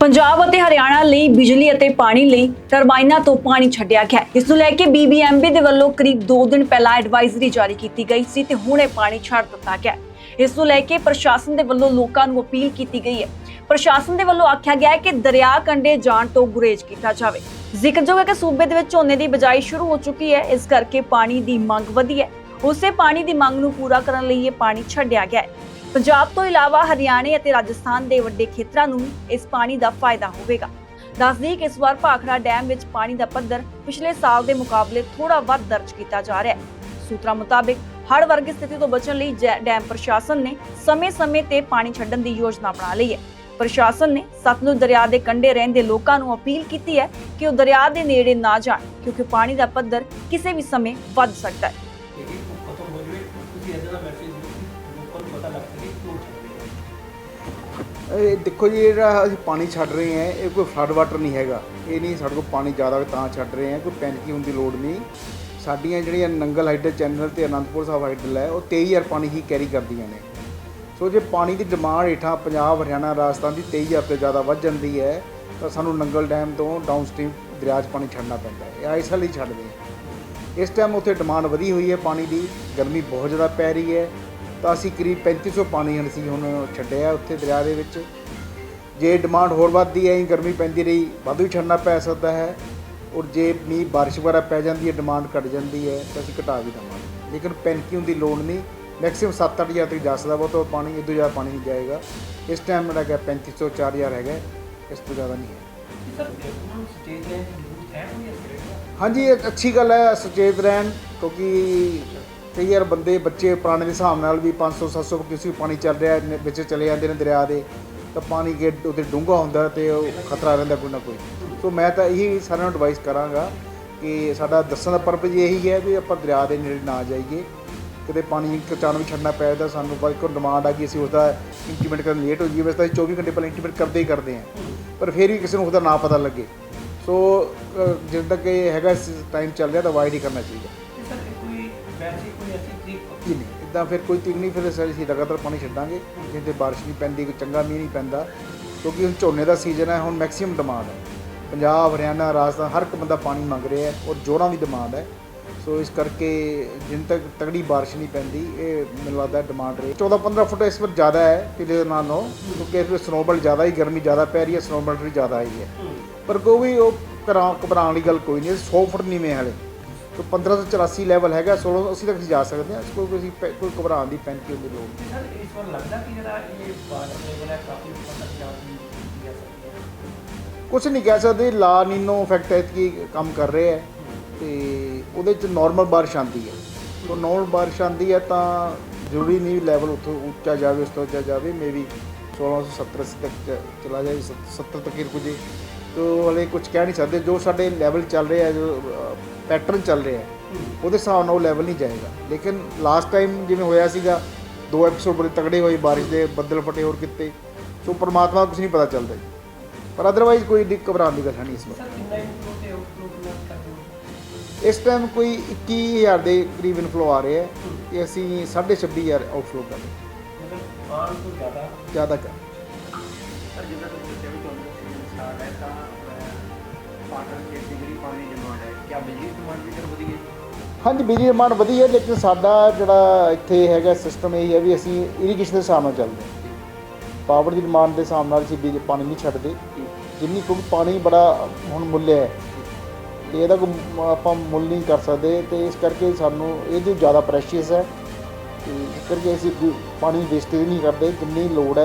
ਪੰਜਾਬ ਅਤੇ ਹਰਿਆਣਾ ਲਈ ਬਿਜਲੀ ਅਤੇ ਪਾਣੀ ਲਈ ਟਰਬਾਈਨਾਂ ਤੋਂ ਪਾਣੀ ਛੱਡਿਆ ਗਿਆ। ਹੈ। ਇਸ ਨੂੰ ਲੈ ਕੇ ਬੀਬੀਐਮਬੀ ਦੇ ਵੱਲੋਂ ਕਰੀਬ 2 ਦਿਨ ਪਹਿਲਾਂ ਐਡਵਾਈਜ਼ਰੀ ਜਾਰੀ ਕੀਤੀ ਗਈ ਸੀ ਤੇ ਹੁਣ ਇਹ ਪਾਣੀ ਛੱਡ ਦਿੱਤਾ ਗਿਆ ਇਸ ਨੂੰ ਲੈ ਕੇ ਪ੍ਰਸ਼ਾਸਨ ਦੇ ਵੱਲੋਂ ਲੋਕਾਂ ਨੂੰ ਅਪੀਲ ਕੀਤੀ ਗਈ ਹੈ। ਪ੍ਰਸ਼ਾਸਨ ਦੇ ਵੱਲੋਂ ਆਖਿਆ ਗਿਆ ਹੈ ਕਿ ਦਰਿਆ ਕੰਢੇ ਜਾਣ ਤੋਂ ਗੁਰੇਜ਼ ਕੀਤਾ ਜਾਵੇ। ਜ਼ਿਕਰਯੋਗ ਹੈ ਕਿ ਸੂਬੇ ਦੇ ਵਿੱਚ ਝੋਨੇ ਦੀ ਬਿਜਾਈ ਸ਼ੁਰੂ ਹੋ ਚੁੱਕੀ ਹੈ। ਇਸ ਕਰਕੇ ਪਾਣੀ ਦੀ ਮੰਗ ਵਧੀ ਹੈ। ਉਸੇ ਪਾਣੀ ਦੀ ਮੰਗ ਨੂੰ ਪੂਰਾ ਕਰਨ ਲਈ ਇਹ ਪਾਣੀ ਛੱਡਿਆ ਗਿਆ ਹੈ। ਪੰਜਾਬ ਤੋਂ ਇਲਾਵਾ ਹਰਿਆਣੇ ਅਤੇ ਰਾਜਸਥਾਨ ਦੇ ਵੱਡੇ ਖੇਤਰਾਂ ਨੂੰ ਇਸ ਪਾਣੀ ਦਾ ਫਾਇਦਾ ਹੋਵੇਗਾ। ਦੱਸਦੀ ਕਿ ਇਸ ਵਾਰ ਭਾਖੜਾ ਡੈਮ ਵਿੱਚ ਪਾਣੀ ਦਾ ਪੱਧਰ ਪਿਛਲੇ ਸਾਲ ਦੇ ਮੁਕਾਬਲੇ ਥੋੜਾ ਵੱਧ ਦਰਜ ਕੀਤਾ ਜਾ ਰਿਹਾ ਹੈ। ਸੂਤਰਾਂ ਮੁਤਾਬਕ, ਹੜ੍ਹ ਵਰਗੀ ਸਥਿਤੀ ਤੋਂ ਬਚਣ ਲਈ ਜੈ- ਡੈਮ ਪ੍ਰਸ਼ਾਸਨ ਨੇ ਸਮੇਂ-ਸਮੇਂ ਤੇ ਪਾਣੀ ਛੱਡਣ ਦੀ ਯੋਜਨਾ ਬਣਾ ਲਈ ਹੈ। ਪ੍ਰਸ਼ਾਸਨ ਨੇ ਸਤਲੁਜ ਦਰਿਆ ਦੇ ਕੰਢੇ ਰਹਿੰਦੇ ਲੋਕਾਂ ਨੂੰ ਅਪੀਲ ਕੀਤੀ ਹੈ ਕਿ ਉਹ ਦਰਿਆ ਦੇ ਨੇੜੇ ਨਾ ਜਾਣ, ਕਿਉਂਕਿ ਪਾਣੀ ਦਾ ਪੱਧਰ ਕਿਸੇ ਵੀ ਸਮੇਂ ਵੱਧ ਸਕਦਾ ਹੈ। ਪਤਾ ਲੱਗ ਸਕੇ। ਕਿਉਂ ਛੱਡ ਰਹੇ ਹੋ ਇਹ ਦੇਖੋ ਜੀ, ਜਿਹੜਾ ਅਸੀਂ ਪਾਣੀ ਛੱਡ ਰਹੇ ਹਾਂ, ਇਹ ਕੋਈ ਫਲੱਡ ਵਾਟਰ ਨਹੀਂ ਹੈਗਾ। ਇਹ ਨਹੀਂ ਸਾਡੇ ਕੋਲ ਪਾਣੀ ਜ਼ਿਆਦਾ ਤਾਂ ਛੱਡ ਰਹੇ ਹਾਂ, ਕੋਈ ਪੈਨਿਕ ਹੋਣ ਦੀ ਲੋੜ ਨਹੀਂ। ਸਾਡੀਆਂ ਜਿਹੜੀਆਂ ਨੰਗਲ ਹਾਈਡਲ ਚੈਨਲ ਤੇ ਅਨੰਦਪੁਰ ਸਾਹਿਬ ਹਾਈਡਲ ਹੈ, ਉਹ 23000 ਪਾਣੀ ਹੀ ਕੈਰੀ ਕਰਦੀਆਂ ਨੇ। ਸੋ ਜੇ ਪਾਣੀ ਦੀ ਡਿਮਾਂਡ ਹੇਠਾਂ ਪੰਜਾਬ, ਹਰਿਆਣਾ, ਰਾਜਸਥਾਨ ਦੀ 23000 ਤੋਂ ਜ਼ਿਆਦਾ ਵੱਧ ਜਾਂਦੀ ਹੈ, ਤਾਂ ਸਾਨੂੰ ਨੰਗਲ ਡੈਮ ਤੋਂ ਡਾਊਨਸਟ੍ਰੀਮ ਦਰਿਆ 'ਚ ਪਾਣੀ ਛੱਡਣਾ ਪੈਂਦਾ ਹੈ। ਇਹ ਇਸ ਲਈ ਛੱਡਦੇ ਹਾਂ। ਇਸ ਟਾਈਮ ਉੱਥੇ ਡਿਮਾਂਡ ਵਧੀ ਹੋਈ ਹੈ ਪਾਣੀ ਦੀ, ਗਰਮੀ ਬਹੁਤ ਜ਼ਿਆਦਾ ਪੈ ਰਹੀ ਹੈ। ਤਾਂ ਅਸੀਂ ਕਰੀਬ 3500 ਪਾਣੀ ਹੁਣ ਅਸੀਂ ਹੁਣ ਛੱਡਿਆ ਉੱਥੇ ਦਰਿਆ ਦੇ ਵਿੱਚ। ਜੇ ਡਿਮਾਂਡ ਹੋਰ ਵੱਧਦੀ ਹੈ ਗਰਮੀ ਪੈਂਦੀ ਰਹੀ ਵਾਧੂ ਵੀ ਛੱਡਣਾ ਪੈ ਸਕਦਾ ਹੈ। ਔਰ ਜੇ ਮੀਂਹ ਬਾਰਿਸ਼ ਵਗੈਰਾ ਪੈ ਜਾਂਦੀ ਹੈ ਡਿਮਾਂਡ ਘਟ ਜਾਂਦੀ ਹੈ ਤਾਂ ਅਸੀਂ ਘਟਾ ਵੀ ਦੇਵਾਂਗੇ। ਲੇਕਿਨ ਪੈਨਕੀ ਦੀ ਲੋੜ ਨਹੀਂ ਮੈਕਸਿਮਮ 7-8 ਹਜ਼ਾਰ ਤੱਕ ਜਾ ਸਕਦਾ ਉਹ ਤੋਂ ਪਾਣੀ ਤੋਂ ਜ਼ਿਆਦਾ ਪਾਣੀ ਨਹੀਂ ਜਾਏਗਾ। ਇਸ ਟਾਈਮ ਮੇਰਾ ਹੈਗਾ 3500 4000 ਹੈਗਾ ਇਸ ਤੋਂ ਜ਼ਿਆਦਾ ਨਹੀਂ ਹੈ। ਹਾਂਜੀ ਇਹ ਅੱਛੀ ਗੱਲ ਹੈ ਸੁਚੇਤ ਰਹਿਣ ਕਿਉਂਕਿ ਕਈ ਯਾਰ ਬੰਦੇ ਬੱਚੇ ਪੁਰਾਣੇ ਦੇ ਹਿਸਾਬ ਨਾਲ ਵੀ 500 700 ਕਿਸੇ ਵੀ ਪਾਣੀ ਚੱਲ ਰਿਹਾ ਨੇ- ਵਿੱਚ ਚਲੇ ਜਾਂਦੇ ਨੇ ਦਰਿਆ ਦੇ ਤਾਂ ਪਾਣੀ ਗੇ ਉਹਦੇ ਡੂੰਘਾ ਹੁੰਦਾ ਤੇ ਉਹ ਖਤਰਾ ਰਹਿੰਦਾ ਕੋਈ ਨਾ ਕੋਈ। ਸੋ ਮੈਂ ਤਾਂ ਇਹੀ ਸਾਰਿਆਂ ਨੂੰ ਐਡਵਾਈਸ ਕਰਾਂਗਾ ਕਿ ਸਾਡਾ ਦੱਸਣ ਦਾ ਪਰਪਸ ਇਹੀ ਹੈ ਵੀ ਆਪਾਂ ਦਰਿਆ ਦੇ ਨੇੜੇ ਨਾ ਜਾਈਏ। ਕਿਤੇ ਪਾਣੀ ਕਚਾਨ ਵੀ ਛੱਡਣਾ ਪੈ ਜਾਂਦਾ ਸਾਨੂੰ ਬਾਈ ਕੋਈ ਡਿਮਾਂਡ ਆ ਗਈ ਅਸੀਂ ਉਸਦਾ ਇੰਪਲੀਮੈਂਟ ਕਰਨ ਲੇਟ ਹੋ ਜਾਈਏ ਵੈਸੇ ਤਾਂ ਅਸੀਂ 24 ਘੰਟੇ ਪਹਿਲਾਂ ਇੰਪਲੀਮੈਂਟ ਕਰਦੇ ਹੀ ਕਰਦੇ ਹਾਂ ਪਰ ਫਿਰ ਵੀ ਕਿਸੇ ਨੂੰ ਉਹਦਾ ਨਾ ਪਤਾ ਲੱਗੇ। ਸੋ ਅ, ਜਦੋਂ ਤੱਕ ਇਹ ਹੈਗਾ ਟਾਈਮ ਚੱਲ ਰਿਹਾ ਤਾਂ ਅਵਾਇਡ ਹੀ ਕਰਨਾ ਚਾਹੀਦਾ। ਵੈਸੇ ਕੋਈ ਐਸੀ ਤਰੀਕ ਨਹੀਂ। ਇਦਾਂ ਫਿਰ ਕੋਈ ਤੀਕ ਨਹੀਂ, ਫਿਰ ਅਸੀਂ ਅਸੀਂ ਲਗਾਤਾਰ ਪਾਣੀ ਛੱਡਾਂਗੇ, ਜਿੱਥੇ ਬਾਰਿਸ਼ ਨਹੀਂ ਪੈਂਦੀ, ਕੋਈ ਚੰਗਾ ਮੀਂਹ ਨਹੀਂ ਪੈਂਦਾ, ਕਿਉਂਕਿ ਹੁਣ ਝੋਨੇ ਦਾ ਸੀਜ਼ਨ ਹੈ, ਹੁਣ ਮੈਕਸਿਮਮ ਡਿਮਾਂਡ ਹੈ। ਪੰਜਾਬ, ਹਰਿਆਣਾ, ਰਾਜਸਥਾਨ, ਹਰ ਇੱਕ ਬੰਦਾ ਪਾਣੀ ਮੰਗ ਰਿਹਾ ਹੈ ਔਰ ਜੋਰਾਂ ਦੀ ਡਿਮਾਂਡ ਹੈ। ਸੋ ਇਸ ਕਰਕੇ ਜਿੰਨ ਤੱਕ ਤਗੜੀ ਬਾਰਿਸ਼ ਨਹੀਂ ਪੈਂਦੀ, ਇਹ ਮੈਨੂੰ ਲੱਗਦਾ ਡਿਮਾਂਡ ਰਹੇ 14 15 ਫੁੱਟ ਇਸ ਵਾਰ ਜ਼ਿਆਦਾ ਹੈ, ਪਿਛਲੇ ਦਿਨਾਂ ਨਾਲੋਂ, ਕਿਉਂਕਿ ਇਸ ਵਾਰ ਸਨੋਬਲ ਜ਼ਿਆਦਾ ਹੀ, ਗਰਮੀ ਜ਼ਿਆਦਾ ਪੈ ਰਹੀ ਹੈ ਸਨੋਬਲ ਵੀ ਜ਼ਿਆਦਾ ਆਈ ਹੈ। ਪਰ ਕੋਈ ਵੀ ਉਹ ਘਰਾਂ ਘਬਰਾਉਣ ਵਾਲੀ ਗੱਲ ਕੋਈ ਨਹੀਂ 100 ਫੁੱਟ ਨੀਵੇਂ ਹਲੇ ਤੋਂ 1584 ਲੈਵਲ ਹੈਗਾ 1680 ਤੱਕ ਅਸੀਂ ਜਾ ਸਕਦੇ ਹਾਂ। ਕੋਈ ਕੋਈ ਪੈ- ਕੋਈ ਘਬਰਾਉਣ ਦੀ ਪੈਂਤੀ ਹੁੰਦੀ ਲੋੜ ਸਰ ਇਸ ਵਾਰ ਲੱਗਦਾ ਕਿ ਜਿਹੜਾ ਇਹ ਵਾਟਰ ਲੈਵਲ ਹੈ ਕਾਫੀ ਉੱਪਰ ਤੱਕ ਜਾ ਜਾ ਸਕਦਾ ਹੈ? ਕੁਝ ਨਹੀਂ ਕਹਿ ਸਕਦੇ ਲਾ ਨੀਨੋ ਇਫੈਕਟ ਹੈ ਕਿ ਕੰਮ ਕਰ ਰਹੇ ਹੈ। ਤੇ ਉਹਦੇ ਚ ਨਾਰਮਲ ਬਾਰਿਸ਼ ਆਉਂਦੀ ਹੈ। ਤੋਂ ਨਾਰਮਲ ਬਾਰਿਸ਼ ਆਉਂਦੀ ਹੈ ਤਾਂ ਜ਼ਰੂਰੀ ਨਹੀਂ ਲੈਵਲ ਉੱਥੋਂ ਉੱਚਾ ਜਾਵੇ ਉਸ ਤੋਂ ਉੱਚਾ ਜਾਵੇ। ਮੇਬੀ 1670 ਤੱਕ ਚ- ਚਲਾ ਜਾਏ 70 ਤੱਕ ਹੀ ਰੁਕ ਜੇ। ਤੋ ਹਲੇ ਕੁਝ ਕਹਿ ਨਹੀਂ ਸਕਦੇ। ਜੋ ਸਾਡੇ ਲੈਵਲ ਚੱਲ ਰਿਹਾ ਜੋ ਪੈਟਰਨ ਚੱਲ ਰਿਹਾ ਉਹਦੇ ਹਿਸਾਬ ਨਾਲ ਉਹ ਲੈਵਲ ਨਹੀਂ ਜਾਏਗਾ। ਲੇਕਿਨ ਲਾਸਟ ਟਾਈਮ ਜਿਵੇਂ ਹੋਇਆ ਸੀਗਾ ਦੋ ਐਪੀਸੋਡ ਬੜੇ ਤਗੜੇ ਹੋਏ ਬਾਰਿਸ਼ ਦੇ ਬੱਦਲ ਫਟੇ ਹੋਰ ਕਿਤੇ। ਸੋ ਪਰਮਾਤਮਾ ਨੂੰ ਕੁਝ ਨਹੀਂ ਪਤਾ ਚੱਲਦਾ। ਪਰ ਅਦਰਵਾਈਜ਼ ਕੋਈ ਦਿੱਕ ਘਬਰਾਉਣ ਦੀ ਗੱਲ ਨਹੀਂ ਇਸ ਵਾਰ ਇਸ ਟਾਈਮ ਕੋਈ 21000 ਦੇ ਕਰੀਬ ਇਨਫਲੋ ਆ ਰਿਹਾ ਹੈ। ਤੇ ਅਸੀਂ 26500 ਆਊਟਫਲੋ ਕਰ ਰਹੇ ਹਾਂ। ਮਤਲਬ ਆਉਣ ਤੋਂ ਜ਼ਿਆਦਾ? ਜ਼ਿਆਦਾ ਕਰ। ਸਰ ਜਿੱਦਾਂ ਤੁਸੀਂ ਦੱਸਿਆ ਵੀ ਤੁਹਾਨੂੰ ਸੀਜ਼ਨ ਸਟਾਰਟ ਹੈ ਤਾਂ ਵਾਟਰ ਦੀ ਡਿਗਰੀ ਪਾਣੀ ਦੀ ਡਿਮਾਂਡ ਹੈ। ਕਿਆ ਬਿਜਲੀ ਦੀ ਡਿਮਾਂਡ ਵੀ ਹਾਂਜੀ, ਬਿਜਲੀ ਡਿਮਾਂਡ ਵਧੀ ਹੈ, ਲੇਕਿਨ ਸਾਡਾ ਜਿਹੜਾ ਇੱਥੇ ਹੈਗਾ ਸਿਸਟਮ ਇਹ ਹੈ ਵੀ ਅਸੀਂ ਇਰੀਗੇਸ਼ਨ ਦੇ ਹਿਸਾਬ ਨਾਲ ਚੱਲਦੇ ਹਾਂ। ਪਾਵਰ ਦੀ ਡਿਮਾਂਡ ਦੇ ਹਿਸਾਬ ਨਾਲ ਅਸੀਂ ਬਿਜਲੀ, ਪਾਣੀ ਨਹੀਂ ਛੱਡਦੇ। ਜਿੰਨੀ ਕਿਉਂਕਿ ਪਾਣੀ ਬੜਾ ਹੁਣ ਮੁੱਲ ਹੈ, ਤੇ ਇਹਦਾ ਕੋਈ ਆਪਾਂ ਮੁੱਲ ਨਹੀਂ ਕਰ ਸਕਦੇ, ਤੇ ਇਸ ਕਰਕੇ ਸਾਨੂੰ ਇਹਦੇ ਜ਼ਿਆਦਾ ਪ੍ਰੈਸ਼ੀਅਸ ਹੈ, ਤੇ ਇਸ ਕਰਕੇ ਅਸੀਂ ਪਾਣੀ ਵੇਸਟੇਜ ਨਹੀਂ ਕਰਦੇ, ਜਿੰਨੀ ਲੋੜ ਹੈ